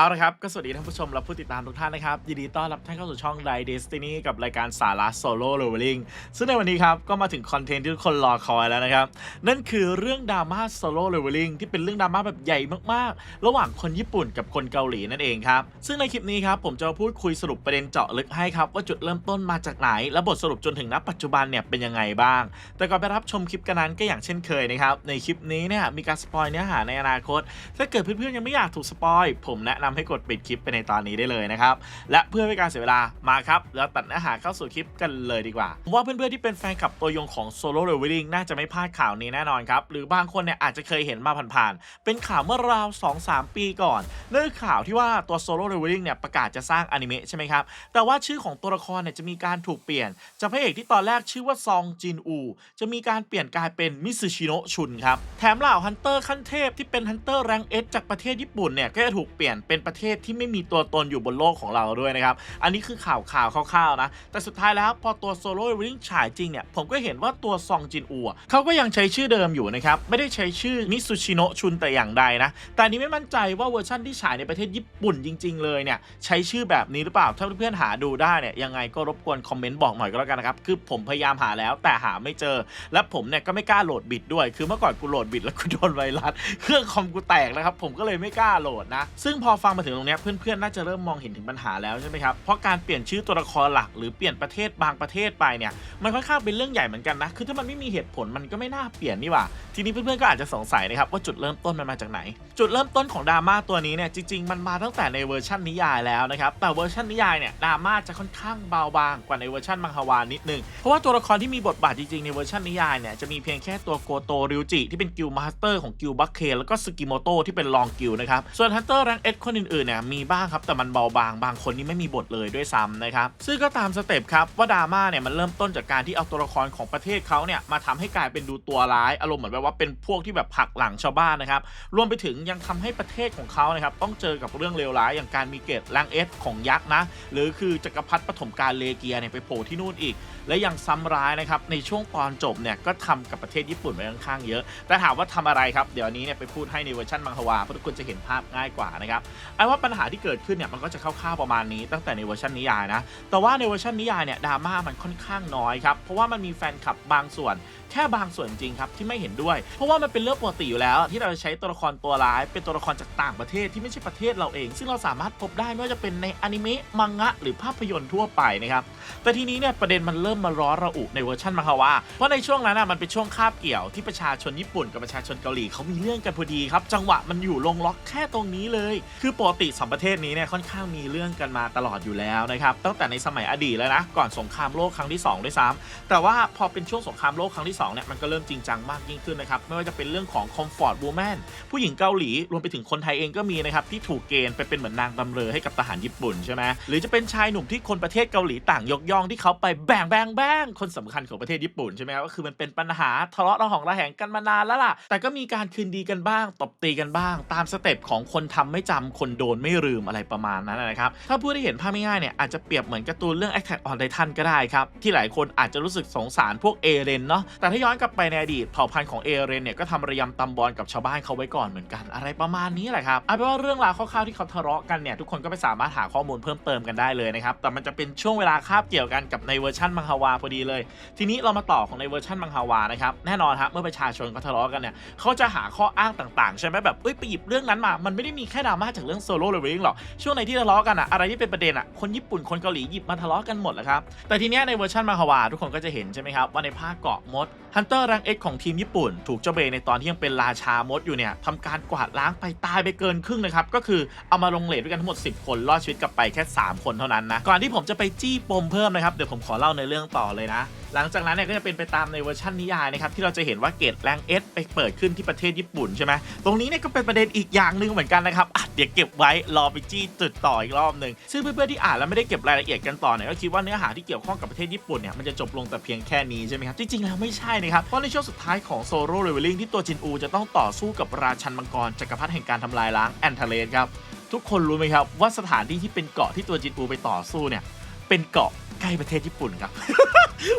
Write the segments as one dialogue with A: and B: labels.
A: เอาละครับ ก็สวัสดีท่านผู้ชมและผู้ติดตามทุกท่านนะครับ ยินดีต้อนรับท่านเข้าสู่ช่อง d i Destiny กับรายการสาระโซโล่ Leveling ซึ่งในวันนี้ครับ ก็มาถึงคอนเทนต์ที่ทุกคนรอคอยแล้วนะครับ นั่นคือเรื่องดราม่าโซโล่ Leveling ที่เป็นเรื่องดราม่าแบบใหญ่มากๆ ระหว่างคนญี่ปุ่นกับคนเกาหลีนั่นเองครับ ซึ่งในคลิปนี้ครับ ผมจะมาพูดคุยสรุปประเด็นเจาะลึกให้ครับว่าจุดเริ่มต้นมาจากไหน และบทสรุปจนถึงณปัจจุบันเนี่ยเป็นยังไงบ้าง แต่ก่อนไปรับชมคลิปกันนั้นก็อย่างเช่นเคยนะครับในคลิปนี้เนี่ยมีการสปอยเนื้อหาในอนาคต ถ้าเกิดเพื่อนๆยังไม่อยากถูกสปอยผมแนะนำให้กดปิดคลิปไปในตอนนี้ได้เลยนะครับ และเพื่อไม่ให้การเสียเวลามาครับแล้วตัดเนื้อหาเข้าสู่คลิปกันเลยดีกว่าผมว่าเพื่อนๆที่เป็นแฟนคลับตัวยงของ Solo Leveling น่าจะไม่พลาดข่าวนี้แน่นอนครับ หรือบางคนเนี่ยอาจจะเคยเห็นมาผ่านๆ เป็นข่าวเมื่อราว 2-3 ปีก่อนนั่นคือข่าวที่ว่าตัว Solo Leveling เนี่ยประกาศจะสร้างอนิเมะใช่ไหมครับ แต่ว่าชื่อของตัวละครเนี่ยจะมีการถูกเปลี่ยน จากพระเอกที่ตอนแรกชื่อว่าซองจินอู จะมีการเปลี่ยนกลายเป็นมิซึชิโนะชุนครับ แถมเหล่าฮันเตอร์ขั้นเทพที่เป็นฮันเตอร์แรงเอสจากประเทศญี่ปุ่นเนี่ยก็จะถูกเปลี่ยนเป็นประเทศที่ไม่มีตัวตนอยู่บนโลกของเราด้วยนะครับ อันนี้คือข่าวข่าวคร่าวๆนะ แต่สุดท้ายแล้วพอตัวโซโล่วิ่งฉายจริงเนี่ย ผมก็เห็นว่าตัวซองจินอูอะเขาก็ยังใช้ชื่อเดิมอยู่นะครับ ไม่ได้ใช้ชื่อมิซูชิโนะชุนแต่อย่างใดนะ แต่นี้ไม่มั่นใจว่าเวอร์ชันที่ฉายในประเทศญี่ปุ่นจริง ๆ เลยเนี่ยใช้ชื่อแบบนี้หรือเปล่า ถ้าเพื่อนๆหาดูได้เนี่ยยังไงก็รบกวนคอมเมนต์บอกหน่อยก็แล้วกันนะครับ คือผมพยายามหาแล้วแต่หาไม่เจอ และผมเนี่ยก็ไม่กล้าโหลดบิดด้วย คือเมื่อก่อนกูโหลดบิดแล้วกูโดนไวรัส เครื่องคอมกูแตกนะครับ ผมก็เลยไม่กล้าโหลดนะ ซึ่งพอฟังมาถึงตรงนี้เพื่อนๆน่าจะเริ่มมองเห็นถึงปัญหาแล้วใช่ไหมครับ เพราะการเปลี่ยนชื่อตัวละครหลักหรือเปลี่ยนประเทศบางประเทศไปเนี่ยมันค่อนข้างเป็นเรื่องใหญ่เหมือนกันนะ คือถ้ามันไม่มีเหตุผลมันก็ไม่น่าเปลี่ยนนี่หว่า ทีนี้เพื่อนๆก็อาจจะสงสัยนะครับว่าจุดเริ่มต้นมันมาจากไหน จุดเริ่มต้นของดราม่าตัวนี้เนี่ยจริงๆมันมาตั้งแต่ในเวอร์ชันนิยายแล้วนะครับแต่เวอร์ชันนิยายเนี่ยดราม่าจะค่อนข้างเบาบางกว่าในเวอร์ชันมังฮวานิดนึงเพราะว่าตัวละครที่มีบทบาทจริงๆในเวอร์ชันนิยายเนี่ยจะมีเพียงแค่ตัวโกโตริวจิที่เป็นกิลมาสเตอร์ของกิลบัคเคแล้วก็สกิโมโตที่เป็นรองกิลนะครับส่วนฮันเตอร์แรงเอสคนอื่นๆเนี่ยมีบ้างครับแต่มันเบาบางบางคนนี่ไม่มีบทเลยด้วยซ้ำนะครับซึ่งก็ตามสเต็ปครับว่าดราม่าเนี่ยมันเริ่มต้นจากการที่เอาตัวละครของประเทศเขาเนี่ยมาทำให้กลายเป็นดูตัวร้ายอารมณ์เหมือนแบบว่าเป็นพวกที่แบบผลักหลังชาวบ้านนะครับรวมไปถึงยังทำให้ประเทศของเขานะครับต้องเจอกับเรื่องเลวร้ายอย่างการมีเกตแรงเอสของยักษ์นะหรือคือจักรพรรดิปฐมกาลเลเกียเนี่ยไปโผล่ที่นู่นอีก และยังซ้ำร้ายนะครับในช่วงตอนจบเนี่ยก็ทำกับประเทศญี่ปุ่นไว้ค่อนข้างเยอะ แต่ถามว่าทำอะไรครับเดี๋ยวนี้เนี่ยไปพูดให้ในเวอร์ชันมังฮวาเพราะทุกคนจะเห็นภาพง่ายกว่านะครับไอ้ว่าปัญหาที่เกิดขึ้นเนี่ยมันก็จะคร่าวๆประมาณนี้ตั้งแต่ในเวอร์ชันนิยายนะ แต่ว่าในเวอร์ชันนิยายเนี่ยดราม่ามันค่อนข้างน้อยครับ เพราะว่ามันมีแฟนคลับบางส่วน แค่บางส่วนจริงครับที่ไม่เห็นด้วย เพราะว่ามันเป็นเรื่องปกติอยู่แล้ว ที่เราจะใช้ตัวละครตัวร้าย เป็นตัวละครจากต่างประเทศที่ไม่ใช่ประเทศเราเอง ซึ่งเราสามารถพบได้ไม่ว่าจะเป็นในอนิเมะมังงะหรือภาพยนตร์ทั่วไปนะครับแต่ทีนี้เนี่ยประเด็นมันเริ่มมาร้อนระอุในเวอร์ชันมังฮวาเพราะในช่วงนั้นน่ะมันเป็นช่วงคาบเกี่ยวที่ประชาชนญี่ปุ่นกับประชาชนเกาหลีเขามีเรื่องกันพอดีครับจังหวะมันอยู่ลงล็อกแค่ตรงนี้เลย คือปกติสองประเทศนี้เนี่ยค่อนข้างมีเรื่องกันมาตลอดอยู่แล้วนะครับตั้งแต่ในสมัยอดีตแล้วนะก่อนสงครามโลกครั้งที่สองด้วยซ้ำแต่ว่าพอเป็นช่วงสงครามโลกครั้งที่สองเนี่ยมันก็เริ่มจริงจังมากยิ่งขึ้นนะครับไม่ว่าจะเป็นเรื่องของ comfort woman ผู้หญิงเกาหลีรวมไปถึงคนไทยเองก็มีนะครับที่ถูกเกณฑ์ไปเป็นเหมือนนางบำเรอให้กับทหารญี่ปุ่นใช่ไหมหรือจะเป็นชายหนุ่มที่คนประเทศเกาหลีต่างยกย่องที่เขาไปแบ่งแบ่งแบ่งคนสำคัญของประเทศญี่ปุ่นใช่ไหมก็คือมันเป็นปัญหาทะเลาะระหองระแหงกันมานานแล้วล่ะ แต่ก็มีการคืนดีกันบ้างตบตีกันบ้าง ตามสเต็ปของคนทำไม่จำคนโดนไม่ลืมอะไรประมาณนั้นนะครับถ้าพูดได้เห็นภาพง่ายๆเนี่ยอาจจะเปรียบเหมือนการ์ตูนเรื่อง Attack on Titan ก็ได้ครับที่หลายคนอาจจะรู้สึกสงสารพวกเอเรนเนาะแต่ถ้าย้อนกลับไปในอดีตเผ่าพันธุ์ของเอเรนเนี่ยก็ทำระยำตำบอลกับชาวบ้านเขาไว้ก่อนเหมือนกันอะไรประมาณนี้แหละครับเอาเป็นว่าเรื่องราวคร่าวๆที่เขาทะเลาะกันเนี่ยทุกคนก็ไปสามารถหาข้อมูลเพิ่มเติมกันได้เลยนะครับแต่มันจะเป็นช่วงเวลาคาบเกี่ยวกันกับในเวอร์ชันมังฮวาพอดีเลย ทีนี้เรามาต่อของในเวอร์ชันมังฮวานะครับแน่นอนครับเมื่อประชาชนเขาทะเลาะกันเนี่ยเขาจะหาข้ออ้างต่างๆ ใช่ไหมแบบเอ้ยไปหยิบเรื่องนั้นมา มันไม่ได้มีแค่ดราม่าจากเรื่องโซโล่เลเวลลิ่งหรอก ช่วงไหนที่ทะเลาะกันอะอะไรที่เป็นประเด็นอะคนญี่ปุ่นคนเกาหลีหยิบมาทะเลาะกันหมดแหละครับ แต่ทีเนี้ยในเวอร์ชันมังฮวาทุกคนก็จะเห็นใช่ไหมครับว่าในภาคเกาะมดฮันเตอร์รังเอ็กของทีมญี่ปุ่น ถูกเจ้าเบในตอนที่ยังเป็นราชามดอยู่เนี่ยทำการกวาดล้างไปตายไปเกินครึ่งนะครับก็คือเอามาลงเลทด้วยกันทั้งหมด 10 คนรอดชีวิตกลับไปแค่ 3 คนเท่านั้นนะก่อนที่ผมจะไปจี้ปมเพิ่มนะครับเดี๋ยวผมขอเล่าในเรื่องต่อเลยนะหลังจากนั้นเนี่ยก็จะเป็นไปตามในเวอร์ชันนิยายนะครับที่เราจะเห็นว่าเกตแรงเอสไปเปิดขึ้นที่ประเทศญี่ปุ่นใช่ไหมตรงนี้เนี่ยก็เป็นประเด็นอีกอย่างหนึ่งเหมือนกันนะครับเดี๋ยวเก็บไว้รอไปจี้จุดต่ออีกรอบหนึ่งซึ่งเพื่อนๆที่อ่านแล้วไม่ได้เก็บรายละเอียดกันต่อเนี่ยก็คิดว่าเนื้อหาที่เกี่ยวข้องกับประเทศญี่ปุ่นเนี่ยมันจะจบลงแต่เพียงแค่นี้ใช่ไหมครับจริงๆแล้วไม่ใช่นะครับเพราะในช่วงสุดท้ายของโซโล่เรเวลลิ่งที่ตัวจินอูจะต้องต่อสู้กับราชันมังกรจักรพรรดิแห่งการทำลายล้างแอนทาเลสครับทุกคนรู้ไหมครับว่าสถานที่ที่เป็นเกาะที่ตัวจินอูไปต่อสู้เนี่ยเป็นเกาะ ใกล้ประเทศญี่ปุ่นครับ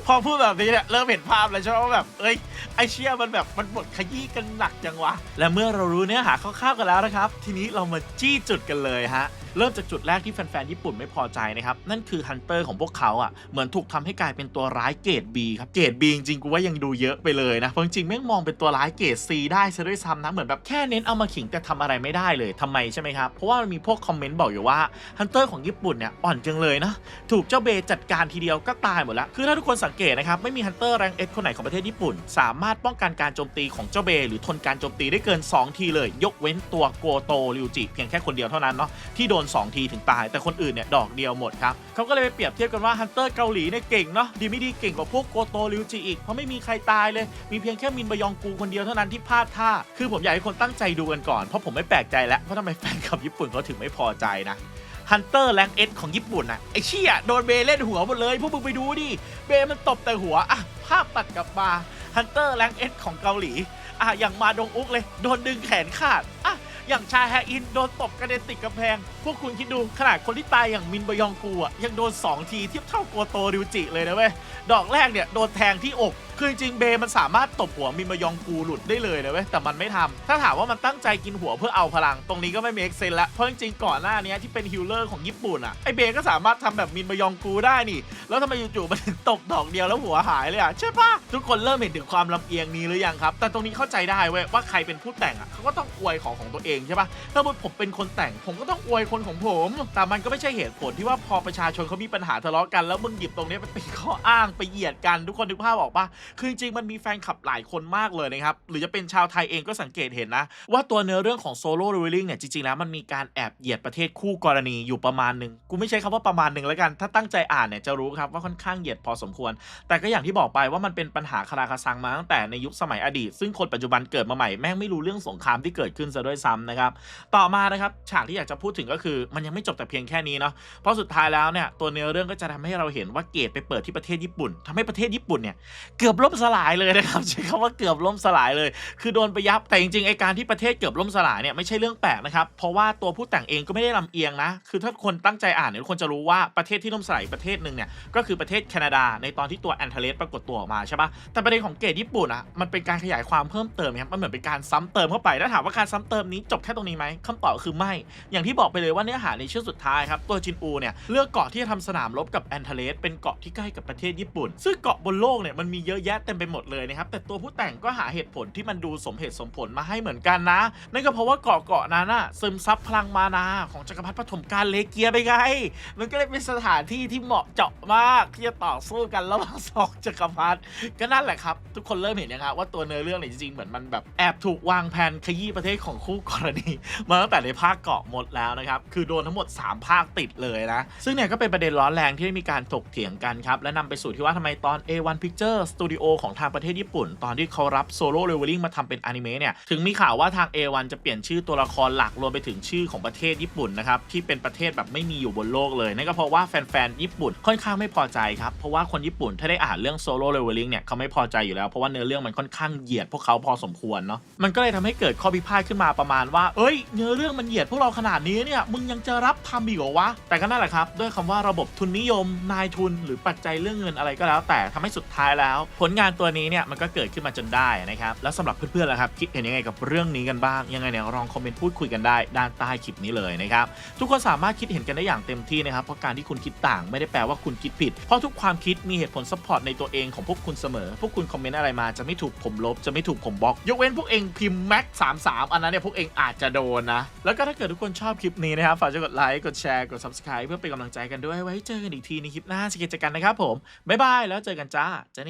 A: พอพูดแบบนี้เนี่ยเริ่มเห็นภาพแล้วใช่ไหมว่าแบบ เอ้ยไอเชียมันแบบมันบดขยี้กันหนักจังวะ และเมื่อเรารู้เนื้อหาคร่าวๆกันแล้วนะครับ ทีนี้เรามาจี้จุดกันเลยฮะ เริ่มจากจุดแรกที่แฟนๆ ญี่ปุ่นไม่พอใจนะครับ นั่นคือฮันเตอร์ของพวกเขาอะ เหมือนถูกทำให้กลายเป็นตัวร้ายเกรด B ครับ เกรด B จริงๆ กูว่ายังดูเยอะไปเลยนะ เพราะจริงๆแม่งมองเป็นตัวร้ายเกรด C ได้ซะด้วยซ้ำนะ เหมือนแบบแค่เน้นเอามาขิงแต่ทำอะไรไม่ได้เลยทำไมใช่ไหมครับ เพราะว่ามันมีพวกคอมเมนต์บอกอยู่ว่าฮันเตอร์ของญี่ปุ่นเนี่ยอ่อนจังเลยนะ ถูกเจ้าเบย์จัดการทีเดียวก็ตายหมดแล้วคือถ้าทุกคนสังเกตนะครับ ไม่มีฮันเตอร์แรงเอสคนไหนของประเทศญี่ปุ่น สามารถป้องกันการโจมตีของเจ้าเบย์หรือทนการโจมตีได้เกิน 2 ทีเลย ยกเว้นตัวโกโตริวจิเพียงแค่คนเดียวเท่านั้นเนาะที่โดนน 2 ทีถึงตาย แต่คนอื่นเนี่ยดอกเดียวหมดครับเขาก็เลยไปเปรียบเทียบกันว่าฮันเตอร์เกาหลีเนี่ยเก่งเนาะดีไม่ดีเก่งกว่าพวกโกโตริวจิอีกเพราะไม่มีใครตายเลย มีเพียงแค่มินบยองกูคนเดียวเท่านั้นที่พลาดท่า คือผมอยากให้คนตั้งใจดูกันก่อนเพราะผมไม่แปลกใจแล้วว่าทำไมแฟนคลับญี่ปุ่นเขาถึงไม่พอใจนะฮันเตอร์แรงเอสของญี่ปุ่นอะไอเชี่ยโดนเบเล่นหัวหมดเลย พวกมึงไปดูดิ เบมันตบแต่หัวอะภาพตัดกลับมาฮันเตอร์แรงเอสของเกาหลีอะอย่างมาดงอุกเลย โดนดึงแขนขาดอะ อย่างชาแฮอินโดนตบกระเด็นติดกำแพง พวกคุณคิดดูขนาดคนที่ตายอย่างมินบยองกูอะยังโดน 2 ทีเทียบเท่าโกโตริวจิเลยนะเว้ยดอกแรกเนี่ยโดนแทงที่อก คือจริงเบย์มันสามารถตบหัวมินบยองกูหลุดได้เลยนะเว้ยแต่มันไม่ทำถ้าถามว่ามันตั้งใจกินหัวเพื่อเอาพลัง ตรงนี้ก็ไม่เมคเซนละเพราะจริงๆก่อนหน้านี้ที่เป็นฮิลเลอร์ของญี่ปุ่นอะไอเบย์ก็สามารถทำแบบมินบยองกูได้นี่ แล้วทำไมจู่ๆมันถึงตบดอกเดียวแล้วหัวหายเลยอะใช่ปะทุกคนเริ่มเห็นถึงความลำเอียงนี้หรือยังครับแต่ตรงนี้เข้าใจได้เว้ยว่าใครเป็นผู้แต่งอะเขาก็ต้องอวยของของตัวเองใช่ปะถ้าผมเป็นคนแต่งผมก็ต้องอวยคนของผม แต่มันก็ไม่ใช่เหตุผลที่ว่าพอประชาชนเขามีปัญหาทะเลาะกันแล้วมึงหยิบตรงนี้ไปเป็นข้ออ้างไปเหยียดกันทุกคนนึกภาพออกปะคือจริงๆมันมีแฟนคลับหลายคนมากเลยนะครับ หรือจะเป็นชาวไทยเองก็สังเกตเห็นนะ ว่าตัวเนื้อเรื่องของโซโล่เรเวลลิ่งเนี่ยจริงๆแล้วมันมีการแอบเหยียดประเทศคู่กรณีอยู่ประมาณหนึ่งกูไม่ใช้คำว่าประมาณหนึ่งแล้วกัน ถ้าตั้งใจอ่านเนี่ยจะรู้ครับว่าค่อนข้างเหยียดพอสมควร แต่ก็อย่างที่บอกไปว่ามันเป็นปัญหาคาราคาซังมาตั้งแต่ในยุคสมัยอดีต ซึ่งคนปัจจุบันเกิดมาใหม่แม่งไม่รู้เรื่องสงครามที่เกิดขึ้นซะด้วยซ้ำนะครับต่อมานะครับฉากที่อยากจะพูดถึงก็คือ มันยังไม่จบแต่เพียงแค่นี้เนาะเพราะสุดท้ายแล้วเนี่ยตัวเนื้อเรื่องก็จะทำให้เราเห็นว่าเกตไปเปิดที่ประเทศญี่ปุ่นทำให้ประเทศญี่ปุ่นเนี่ยเกือบล่มสลายเลยนะครับใช้คำว่าเกือบล่มสลายเลย คือโดนไปยับแต่จริงๆไอการที่ประเทศเกือบล่มสลายเนี่ยไม่ใช่เรื่องแปลกนะครับเพราะว่าตัวผู้แต่งเองก็ไม่ได้ลำเอียงนะคือถ้าคนตั้งใจอ่านเนี่ยคนจะรู้ว่าประเทศที่ล่มสลายประเทศหนึ่งเนี่ยก็คือประเทศแคนาดาในตอนที่ตัวแอนเทเลสปรากฏตัวออกมาใช่ปะแต่ประเด็นของเกตญี่ปุ่นอะมันเป็นการขยายความเพิ่มเติมครับมันเหมือนเป็นการซ้ำเติมเข้าไปแล้วถามว่าการซ้ำเติมนี้จบแค่ตรงนี้ไหมคำตอบคือไม่ อย่างที่บอกไปเลยว่าเนื้อหาในช่วงสุดท้ายครับตัวจินอูเนี่ยเลือกเกาะที่จะทำสนามรบกับแอนเทเลสเป็นเกาะที่ใกล้กับประเทศญี่ปุ่น ซึ่งเกาะบนโลกเนี่ยมันมีเยอะแยะเต็มไปหมดเลยนะครับแต่ตัวผู้แต่งก็หาเหตุผลที่มันดูสมเหตุสมผลมาให้เหมือนกันนะ นั่นก็เพราะว่าเกาะเกาะนั้นน่ะซึมซับพลังมานาของจักรพรรดิปฐมกาลเลเกียไปไง มันก็เลยเป็นสถานที่ที่เหมาะเจาะมากที่จะต่อสู้กันระหว่างสองจักรพรรดิก็นั่นแหละครับ ทุกคนเริ่มเห็นยังครับว่าตัวเนื้อเรื่องเนี่ยจริงๆเหมือนมันแบบแอบถูกวางแผนขยี้ประเทศของคู่กรณีมาตั้งแต่ในภาคเกาะหมดแล้วนะครับคือโดนทั้งหมด 3 ภาคติดเลยนะซึ่งเนี่ยก็เป็นประเด็นร้อนแรงที่ได้มีการถกเถียงกันครับและนำไปสู่ที่ว่าทำไมตอน A1 Picture Studio ของทางประเทศญี่ปุ่น ตอนที่เขารับ Solo Leveling มาทำเป็นอนิเมะเนี่ยถึงมีข่าวว่าทาง A1 จะเปลี่ยนชื่อตัวละครหลักรวมไปถึงชื่อของประเทศญี่ปุ่นนะครับที่เป็นประเทศแบบไม่มีอยู่บนโลกเลยนั่นก็เพราะว่าแฟนๆญี่ปุ่นค่อนข้างไม่พอใจครับเพราะว่าคนญี่ปุ่นถ้าได้อ่านเรื่อง Solo Leveling เนี่ยเขาไม่พอใจอยู่แล้วเพราะว่าเนื้อเรื่องมันค่อนข้างเหยียดพวกเขาพอสมควรเนาะมันก็เลยทำให้เกิดข้อพิพาทขึ้นมาประมาณว่า เอ้ย เนื้อเรื่องมันเหยียดพวกเราขนาดนี้เนี่ยมึงยังจะรับทำอีกเหรอวะแต่ก็นั่นแหละครับด้วยคำว่าระบบทุนนิยมนายทุน หรือปัจจัยเรื่องเงินอะไรก็แล้ว แต่ทำให้สุดท้ายแล้วผลงานตัวนี้เนี่ยมันก็เกิดขึ้นมาจนได้นะครับ แล้วสำหรับเพื่อนๆล่ะครับ คิดเห็นยังไงกับเรื่องนี้กันบ้าง ยังไงเนี่ยลองคอมเมนต์พูดคุยกันได้ด้านใต้คลิปนี้เลยนะครับ ทุกคนสามารถคิดเห็นกันได้อย่างเต็มที่นะครับ เพราะการที่คุณคิดต่างไม่ได้แปลว่าคุณคิดผิด เพราะทุกความคิดมีเหตุผลซัพพอร์ตในตัวเองของพวกคุณเสมอ พวกคุณคอมเมนต์อะไรมาจะไม่ถูกผมลบจะไม่ถูกผมบล็อก ยกเว้นพวกเองพิมพ์แม็กสามสามอันนั้นเนี่ยพวกเองอาจจะโดนนะ แล้วก็ถ้าเกิดทุกคนชอบคลิปนี้นะครับฝากกดไลค์กดแชร์กด subscribe เพื่อเป็นกำลังใจกันด้วยไว้เจอกันอีกทีในคลิปหน้าสเก็ตกันนะครับผมบ๊ายบายแล้วเจอกันจ้าเจนี่